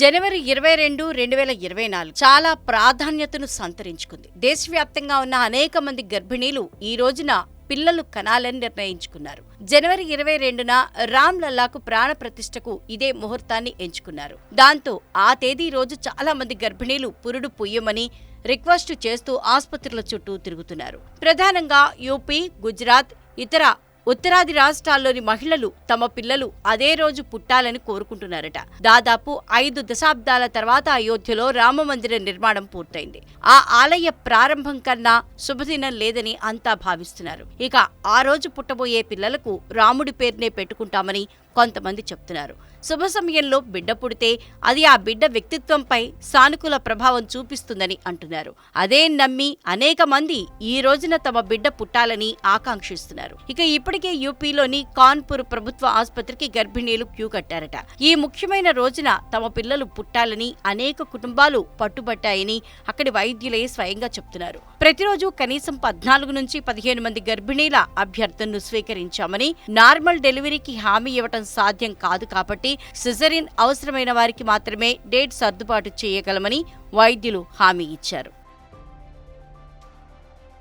జనవరి ఇరవై రెండు రెండు వేల ఇరవై నాలుగు చాలా ప్రాధాన్యతను సంతరించుకుంది. దేశవ్యాప్తంగా ఉన్న అనేక మంది గర్భిణీలు ఈ రోజున పిల్లలు కనాలని నిర్ణయించుకున్నారు. జనవరి ఇరవై రెండున రామ్ లల్లాకు ప్రాణ ప్రతిష్టకు ఇదే ముహూర్తాన్ని ఎంచుకున్నారు. దాంతో ఆ తేదీ రోజు చాలా మంది గర్భిణీలు పురుడు పుయ్యమని రిక్వెస్ట్ చేస్తూ ఆసుపత్రుల చుట్టూ తిరుగుతున్నారు. ప్రధానంగా యూపీ గుజరాత్ ఇతర ఉత్తరాది రాష్ట్రాల్లోని మహిళలు తమ పిల్లలు అదే రోజు పుట్టాలని కోరుకుంటున్నారట. దాదాపు ఐదు దశాబ్దాల తర్వాత అయోధ్యలో రామమందిర నిర్మాణం పూర్తయింది. ఆ ఆలయ ప్రారంభం కన్నా శుభదినం లేదని అంతా భావిస్తున్నారు. ఇక ఆ రోజు పుట్టబోయే పిల్లలకు రాముడి పేరునే పెట్టుకుంటామని కొంతమంది చెప్తున్నారు. శుభ సమయంలో బిడ్డ పుడితే అది ఆ బిడ్డ వ్యక్తిత్వంపై సానుకూల ప్రభావం చూపిస్తుందని అంటున్నారు. అదే నమ్మి అనేక మంది ఈ రోజున తమ బిడ్డ పుట్టాలని ఆకాంక్షిస్తున్నారు. ఇక ఇప్పుడు ఇప్పటికే యూపీలోని కాన్పూర్ ప్రభుత్వ ఆసుపత్రికి గర్భిణీలు క్యూ కట్టారట. ఈ ముఖ్యమైన రోజున తమ పిల్లలు పుట్టాలని అనేక కుటుంబాలు పట్టుబట్టాయని అక్కడి వైద్యులే స్వయంగా చెప్తున్నారు. ప్రతిరోజు కనీసం పద్నాలుగు నుంచి పదిహేను మంది గర్భిణీల అభ్యర్థనను స్వీకరించామని నార్మల్ డెలివరీకి హామీ ఇవ్వటం సాధ్యం కాదు కాబట్టి సిజరిన్ అవసరమైన వారికి మాత్రమే డేట్ సర్దుబాటు చేయగలమని వైద్యులు హామీ ఇచ్చారు.